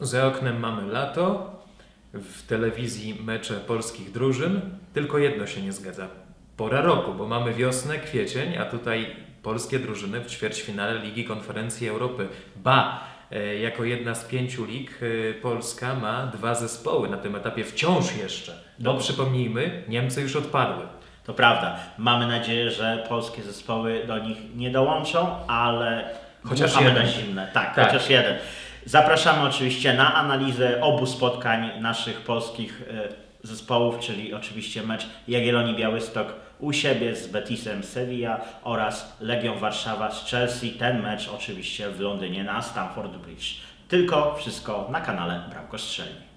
Za oknem mamy lato, w telewizji mecze polskich drużyn, tylko jedno się nie zgadza. Pora roku, bo mamy wiosnę, kwiecień, a tutaj polskie drużyny w ćwierćfinale Ligi Konferencji Europy. Ba, e, jako jedna z pięciu lig e, Polska ma dwa zespoły na tym etapie wciąż jeszcze. No przypomnijmy, Niemcy już odpadły. To prawda. Mamy nadzieję, że polskie zespoły do nich nie dołączą, ale Chociaż jeden. na zimne. Tak, Tak. chociaż jeden. Zapraszamy oczywiście na analizę obu spotkań naszych polskich e, zespołów, czyli oczywiście mecz Jagiellonii Białystok u siebie z Betisem Sevilla oraz Legią Warszawa z Chelsea. Ten mecz oczywiście w Londynie na Stamford Bridge. Tylko wszystko na kanale Bramko Strzelni.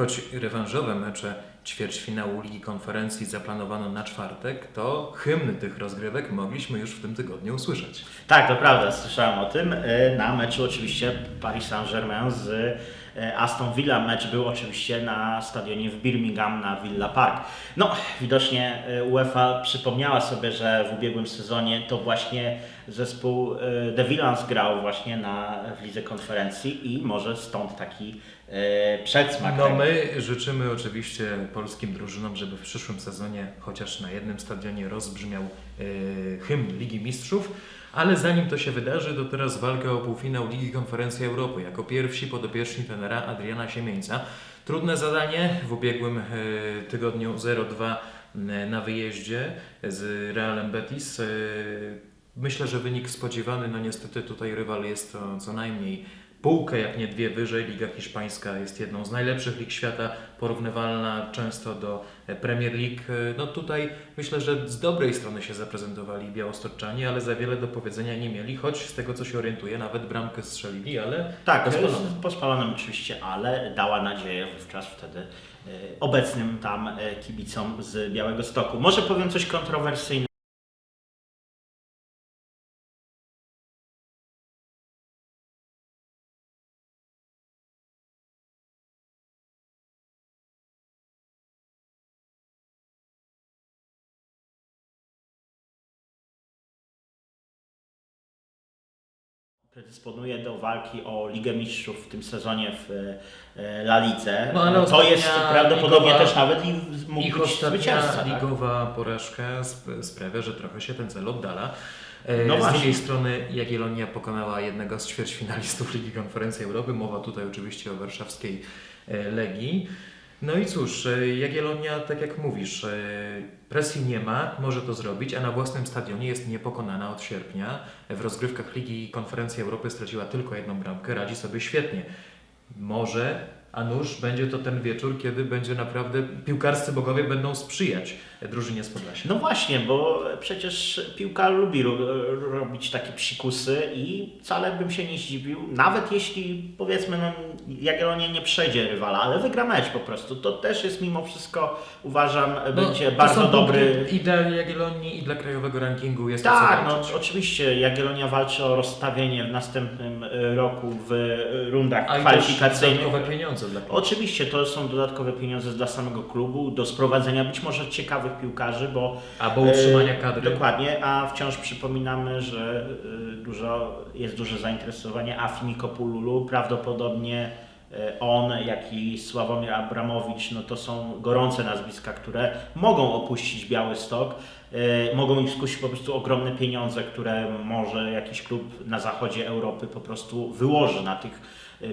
Choć rewanżowe mecze ćwierćfinału Ligi Konferencji zaplanowano na czwartek, to hymny tych rozgrywek mogliśmy już w tym tygodniu usłyszeć. Tak, to prawda, słyszałem o tym. E, Na meczu oczywiście Paris Saint-Germain z Aston Villa. Mecz był oczywiście na stadionie w Birmingham na Villa Park. No, widocznie e, UEFA przypomniała sobie, że w ubiegłym sezonie to właśnie zespół e, The Villans grał właśnie na, w Lidze Konferencji i może stąd taki e, przedsmak. No my życzymy oczywiście polskim drużynom, żeby w przyszłym sezonie chociaż na jednym stadionie rozbrzmiał e, hymn Ligi Mistrzów. Ale zanim to się wydarzy, to teraz walka o półfinał Ligi Konferencji Europy. Jako pierwsi podopieczni trenera Adriana Siemieńca. Trudne zadanie w ubiegłym e, tygodniu 0-2 na wyjeździe z Realem Betis. E, Myślę, że wynik spodziewany, no niestety tutaj rywal jest co najmniej półkę, jak nie dwie wyżej. Liga Hiszpańska jest jedną z najlepszych lig świata, porównywalna często do e, Premier League. E, No tutaj myślę, że z dobrej strony się zaprezentowali białostoczczanie, ale za wiele do powiedzenia nie mieli, choć z tego co się orientuję, nawet bramkę strzelili, ale Tak, z ponadu. pospalonym oczywiście, ale dała nadzieję wówczas wtedy e, obecnym tam e, kibicom z Białego Stoku. Może powiem coś kontrowersyjnego. Predysponuje do walki o Ligę Mistrzów w tym sezonie w e, La Lidze. No, to jest prawdopodobnie ligowa- też nawet i mógł Ich być zwycięzca. Tak? ligowa porażka sp- sprawia, że trochę się ten cel oddala. E, No z właśnie. drugiej strony Jagiellonia pokonała jednego z ćwierćfinalistów Ligi Konferencji Europy. Mowa tutaj oczywiście o warszawskiej e, Legii. No i cóż, e, Jagiellonia, tak jak mówisz, e, presji nie ma, może to zrobić, a na własnym stadionie jest niepokonana od sierpnia. W rozgrywkach Ligi Konferencji Europy straciła tylko jedną bramkę, radzi sobie świetnie. Może, a nuż będzie to ten wieczór, kiedy będzie naprawdę piłkarscy bogowie będą sprzyjać drużynie z Podlasia. No właśnie, bo przecież piłka lubi ro- robić takie psikusy i wcale bym się nie zdziwił, nawet jeśli powiedzmy no, Jagiellonia nie przejdzie rywala, ale wygra mecz po prostu. To też jest mimo wszystko uważam będzie No, to bardzo dobry I dla Jagiellonii, i dla krajowego rankingu jest to Tak, no oczywiście Jagiellonia walczy o rozstawienie w następnym e, roku w rundach A kwalifikacyjnych. dodatkowe pieniądze dla klubu. Oczywiście to są dodatkowe pieniądze dla samego klubu do sprowadzenia być może ciekawych piłkarzy, bo Albo utrzymania e, kadry. Dokładnie, a wciąż przypominamy, że e, dużo, jest duże zainteresowanie Afimi Kopululu, prawdopodobnie e, on, jak i Sławomir Abramowicz, no to są gorące nazwiska, które mogą opuścić Białystok, mogą ich skusić po prostu ogromne pieniądze, które może jakiś klub na zachodzie Europy po prostu wyłoży na tych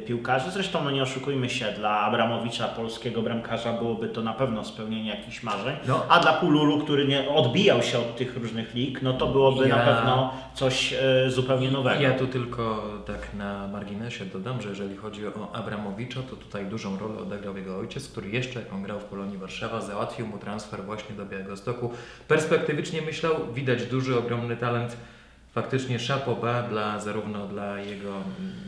piłkarzy. Zresztą no nie oszukujmy się, dla Abramowicza, polskiego bramkarza, byłoby to na pewno spełnienie jakichś marzeń, No. a dla Pululu, który nie odbijał się od tych różnych lig, no to byłoby Ja- na pewno coś e, zupełnie nowego. Ja tu tylko tak na marginesie dodam, że jeżeli chodzi o Abramowicza, to tutaj dużą rolę odegrał jego ojciec, który jeszcze jak on grał w Polonii Warszawa, załatwił mu transfer właśnie do Białegostoku. Perspektywicznie myślał, widać duży, ogromny talent. Faktycznie szapoba dla zarówno dla jego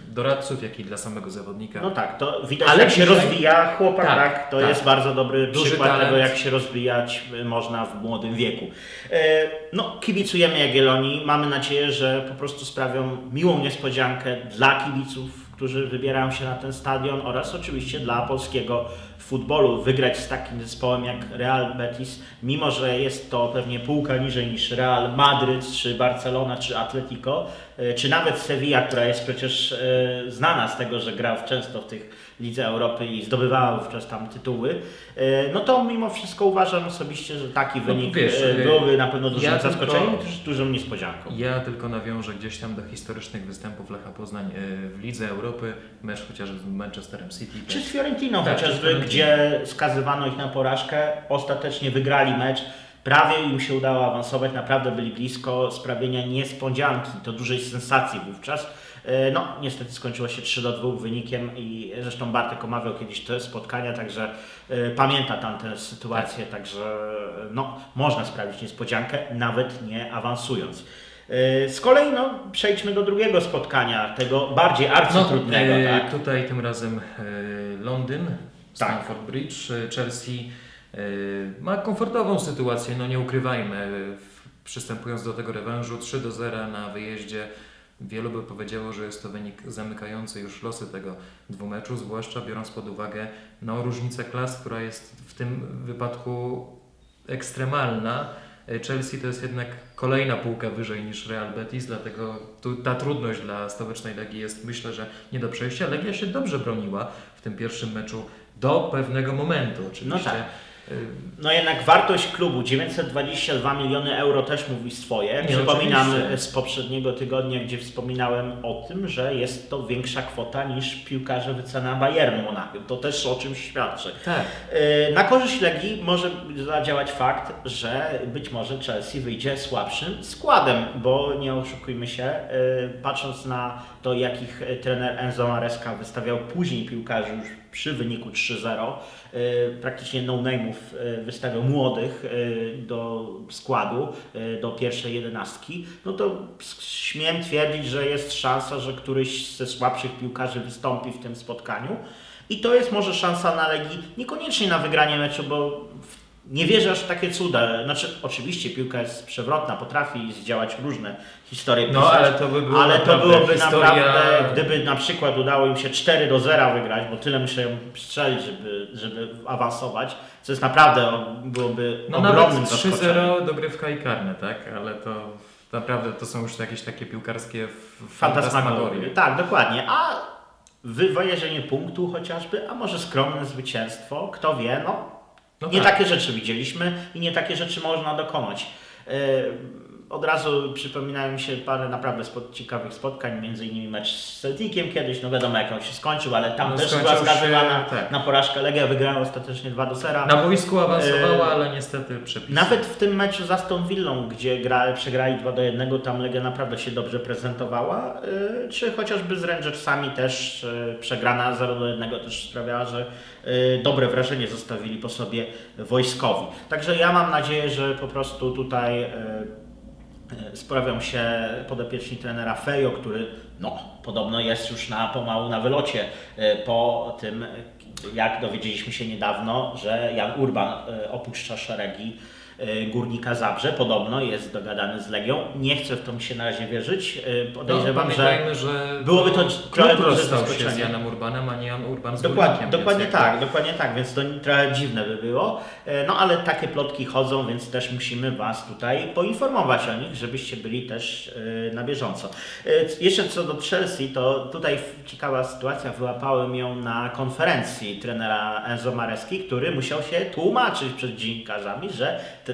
doradców, jak i dla samego zawodnika. No tak, to widać Ale jak się dzisiaj- rozwija chłopak, Tak, tak, to tak. jest bardzo dobry Duży przykład talent. tego, jak się rozwijać y, można w młodym wieku. E, No, kibicujemy Jagiellonii, mamy nadzieję, że po prostu sprawią miłą niespodziankę dla kibiców, którzy wybierają się na ten stadion oraz oczywiście dla polskiego w futbolu wygrać z takim zespołem jak Real Betis, mimo że jest to pewnie półka niżej niż Real Madryt, czy Barcelona, czy Atletico, e, czy nawet Sevilla, która jest przecież e, znana z tego, że grał często w tych Lidze Europy i zdobywała wówczas tam tytuły, e, no to mimo wszystko uważam osobiście, że taki wynik wiesz, byłby na pewno dużym ja tylko- zaskoczeniem też dużą niespodzianką. Ja tylko nawiążę gdzieś tam do historycznych występów Lecha Poznań w Lidze Europy, mecz chociażby z Manchesterem City. Czy z Fiorentiną Tak, chociażby. Gdzie skazywano ich na porażkę, ostatecznie wygrali mecz. Prawie im się udało awansować, naprawdę byli blisko sprawienia niespodzianki, to dużej sensacji wówczas. E, No, niestety skończyło się 3 do 2 wynikiem i zresztą Bartek omawiał kiedyś te spotkania, także e, pamięta tam tę sytuację, także e, no, można sprawić niespodziankę, nawet nie awansując. Z kolei no, przejdźmy do drugiego spotkania, tego bardziej arcytrudnego. e, tak? Tutaj tym razem Londyn, Tak. Stamford Bridge, e, Chelsea e, ma komfortową sytuację, no nie ukrywajmy. w- Przystępując do tego rewanżu 3 do 0 na wyjeździe, wielu by powiedziało, że jest to wynik zamykający już losy tego dwumeczu, zwłaszcza biorąc pod uwagę no, różnicę klas, która jest w tym wypadku ekstremalna. Chelsea to jest jednak kolejna półka wyżej niż Real Betis, dlatego tu, ta trudność dla stołecznej Legii jest myślę, że nie do przejścia. Legia się dobrze broniła w tym pierwszym meczu do pewnego momentu. Oczywiście. No tak. No jednak wartość klubu 922 miliony euro też mówi swoje. Nie, Przypominam oczywiście. z poprzedniego tygodnia, gdzie wspominałem o tym, że jest to większa kwota niż piłkarze wycena Bayernu Monachium. To też o czymś świadczy. Tak. Yy, Na korzyść Legii może zadziałać fakt, że być może Chelsea wyjdzie słabszym składem, bo nie oszukujmy się, yy, patrząc na to, jakich trener Enzo Maresca wystawiał później piłkarzy już przy wyniku 3-0, yy, praktycznie no-name'ów yy, wystawiał młodych yy, do składu, do pierwszej jedenastki, no to śmiem twierdzić, że jest szansa, że któryś ze słabszych piłkarzy wystąpi w tym spotkaniu. I to jest może szansa na Legii, niekoniecznie na wygranie meczu, bo w- nie wierzę aż w takie cuda. Znaczy, oczywiście piłka jest przewrotna, potrafi zdziałać różne historie No pisać, ale to by było ale to naprawdę byłoby historia... naprawdę, gdyby na przykład udało im się 4 do 0 wygrać, bo tyle muszę strzelić, żeby, żeby awansować, co jest naprawdę byłoby No ogromnym nawet zaskoczeniem. 3-0 dogrywka i karne, tak? Ale to naprawdę to są już jakieś takie piłkarskie fantasmagorie. Tak, dokładnie. A wywojeżenie punktu chociażby, a może skromne zwycięstwo, kto wie, no No nie tak. takie rzeczy widzieliśmy i nie takie rzeczy można dokonać. E, Od razu przypominają mi się parę naprawdę spod, ciekawych spotkań, między innymi mecz z Celticiem kiedyś, no wiadomo jak on się skończył, ale tam No, też była skazywana tak. na porażkę Legia, wygrała ostatecznie 2 do 0. Na boisku awansowała, E, ale niestety przepisy. Nawet w tym meczu z Aston Villą, gdzie gra, przegrali 2 do 1, tam Legia naprawdę się dobrze prezentowała, yy, czy chociażby z Rangersami też yy, przegrana 0 do 1 też sprawiała, że yy, dobre wrażenie zostawili po sobie wojskowi. Także ja mam nadzieję, że po prostu tutaj yy, sprawią się podopieczni trenera Fejo, który no, podobno jest już na, pomału na wylocie yy, po tym, jak dowiedzieliśmy się niedawno, że Jan Urban yy, opuszcza szeregi Górnika Zabrze. Podobno jest dogadany z Legią. Nie chcę w to mi się na razie wierzyć. No, Podejrzewam, że pamiętajmy, że byłoby to trochę duże zaskoczenie. z Janem Urbanem, a nie Jan Urban z Dokładnie, Górnikiem, dokładnie tak, dokładnie tak, więc to trochę dziwne by było. E, No ale takie plotki chodzą, więc też musimy Was tutaj poinformować o nich, żebyście byli też e, na bieżąco. E, Jeszcze co do Chelsea, to tutaj ciekawa sytuacja, wyłapałem ją na konferencji trenera Enzo Mareski, który musiał się tłumaczyć przed dziennikarzami, że e,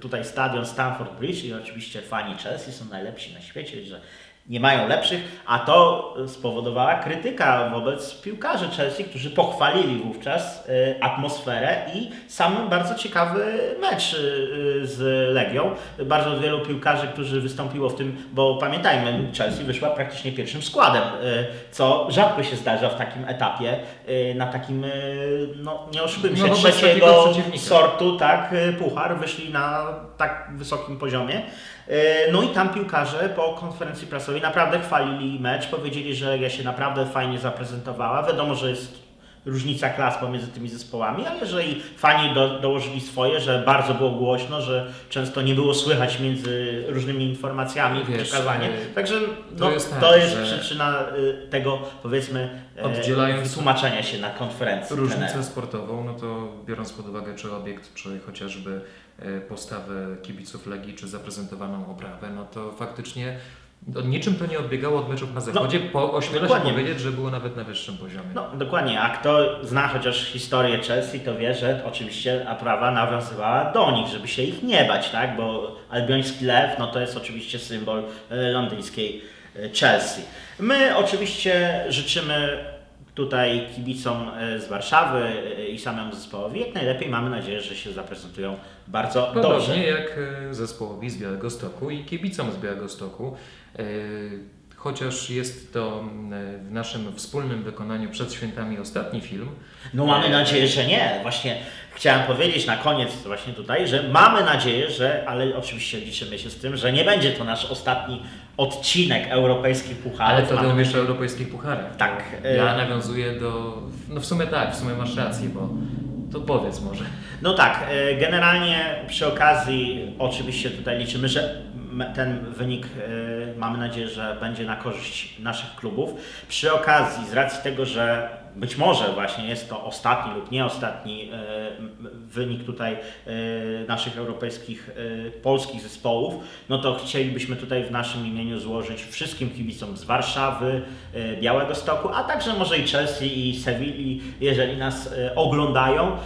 tutaj stadion Stamford Bridge i oczywiście fani Chelsea są najlepsi na świecie, że nie mają lepszych, a to spowodowała krytyka wobec piłkarzy Chelsea, którzy pochwalili wówczas y, atmosferę i sam bardzo ciekawy mecz y, z Legią. Bardzo wielu piłkarzy, którzy wystąpiło w tym, bo pamiętajmy, Chelsea wyszła praktycznie pierwszym składem, co rzadko się zdarza w takim etapie, na takim, no nie oszukujmy się, No, wobec takiego trzeciego sortu, tak, puchar, wyszli na tak wysokim poziomie. E, No i tam piłkarze po konferencji prasowej naprawdę chwalili mecz, powiedzieli, że ja się naprawdę fajnie zaprezentowała. Wiadomo, że jest różnica klas pomiędzy tymi zespołami, ale że i fani do, dołożyli swoje, że bardzo było głośno, że często nie było słychać między różnymi informacjami Wiesz, przekazaniem. e, Także to no, jest tak, to jest przyczyna y, tego, powiedzmy, e, Oddzielając- wytłumaczenia się na konferencji. Różnicę trenera. sportową, no to biorąc pod uwagę czy obiekt, czy chociażby e, postawę kibiców Legii, czy zaprezentowaną oprawę, no to faktycznie no, niczym to nie odbiegało od meczów na zachodzie. po, ośmiela się powiedzieć, że było nawet na wyższym poziomie. No dokładnie, a kto zna chociaż historię Chelsea, to wie, że oczywiście Aprawa nawiązywała do nich, żeby się ich nie bać, tak? Bo albioński lew, no to jest oczywiście symbol e, londyńskiej e, Chelsea. My oczywiście życzymy tutaj kibicom e, z Warszawy e, i samemu zespołowi jak najlepiej. Mamy nadzieję, że się zaprezentują bardzo dobrze. Podobnie jak e, zespołowi z Białego Stoku i kibicom z Białego Stoku. E, Chociaż jest to m, e, w naszym wspólnym wykonaniu przed świętami ostatni film, No mamy nadzieję, że nie. Właśnie chciałem powiedzieć na koniec właśnie tutaj, że mamy nadzieję, że, ale oczywiście liczymy się z tym, że nie będzie to nasz ostatni odcinek europejskich pucharów. ale to Mamy mówisz o europejskich pucharach. Tak, e- Ja nawiązuję do... No w sumie tak, w sumie masz rację, bo to powiedz może. No tak, e, generalnie przy okazji oczywiście tutaj liczymy, że ten wynik e, mamy nadzieję, że będzie na korzyść naszych klubów. Przy okazji, z racji tego, że być może właśnie jest to ostatni lub nie ostatni e, wynik tutaj e, naszych europejskich, e, polskich zespołów, no to chcielibyśmy tutaj w naszym imieniu złożyć wszystkim kibicom z Warszawy, Białego Stoku, a także może i Chelsea i Sewilli, jeżeli nas oglądają,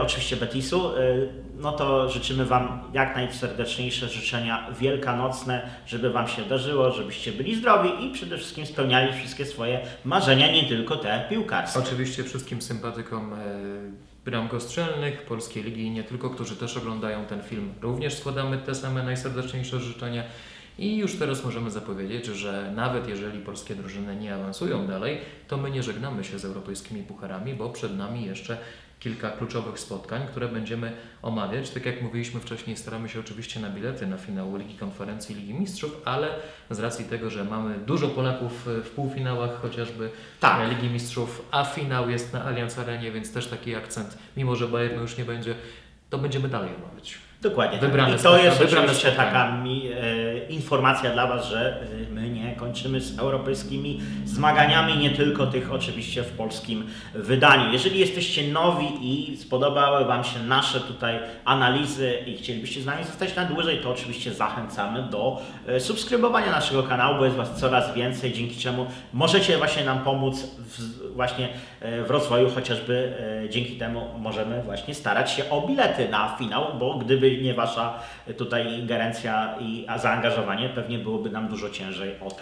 oczywiście Betisu, no to życzymy Wam jak najserdeczniejsze życzenia wielkanocne, żeby Wam się darzyło, żebyście byli zdrowi i przede wszystkim spełniali wszystkie swoje marzenia, nie tylko te piłkarskie. Oczywiście wszystkim sympatykom e, bram kostrzelnych, Polskiej Ligi i nie tylko, którzy też oglądają ten film, również składamy te same najserdeczniejsze życzenia. I już teraz możemy zapowiedzieć, że nawet jeżeli polskie drużyny nie awansują dalej, to my nie żegnamy się z europejskimi pucharami, bo przed nami jeszcze kilka kluczowych spotkań, które będziemy omawiać. Tak jak mówiliśmy wcześniej, staramy się oczywiście na bilety na finał Ligi Konferencji Ligi Mistrzów, ale z racji tego, że mamy dużo Polaków w półfinałach chociażby Tak. Ligi Mistrzów, a finał jest na Allianz Arenie, więc też taki akcent, mimo że Bayernu już nie będzie, to będziemy dalej omawiać. Dokładnie. tak. Wybrane I to jest oczywiście spotkania. taka mi, e, informacja dla Was, że e, my nie kończymy z europejskimi zmaganiami, nie tylko tych oczywiście w polskim wydaniu. Jeżeli jesteście nowi i spodobały Wam się nasze tutaj analizy i chcielibyście z nami zostać na dłużej, to oczywiście zachęcamy do e, subskrybowania naszego kanału, bo jest Was coraz więcej, dzięki czemu możecie właśnie nam pomóc w, właśnie e, w rozwoju, chociażby e, dzięki temu możemy właśnie starać się o bilety na finał, bo gdyby nie Wasza tutaj ingerencja i zaangażowanie, pewnie byłoby nam dużo ciężej o te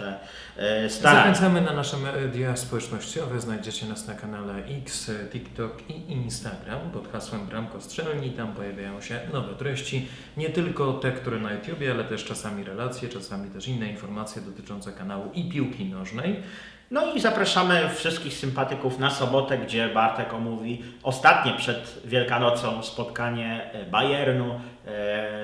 e, starania. Zachęcamy na nasze media społecznościowe. Znajdziecie nas na kanale X, TikTok i Instagram pod hasłem Bramko Strzelni. Tam pojawiają się nowe treści, nie tylko te, które na YouTubie, ale też czasami relacje, czasami też inne informacje dotyczące kanału i piłki nożnej. No i zapraszamy wszystkich sympatyków na sobotę, gdzie Bartek omówi ostatnie przed Wielkanocą spotkanie e, Bayernu e,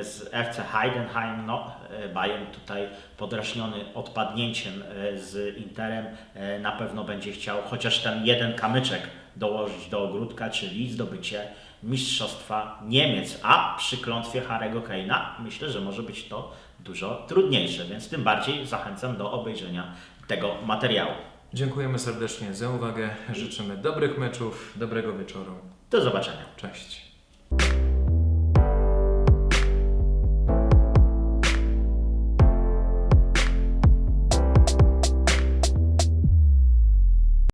z FC Heidenheim. No, e, Bayern tutaj podrażniony odpadnięciem e, z Interem e, na pewno będzie chciał chociaż ten jeden kamyczek dołożyć do ogródka, czyli zdobycie Mistrzostwa Niemiec. A przy klątwie Harego Keina myślę, że może być to dużo trudniejsze, więc tym bardziej zachęcam do obejrzenia tego materiału. Dziękujemy serdecznie za uwagę. Życzymy dobrych meczów, dobrego wieczoru. Do zobaczenia. Cześć.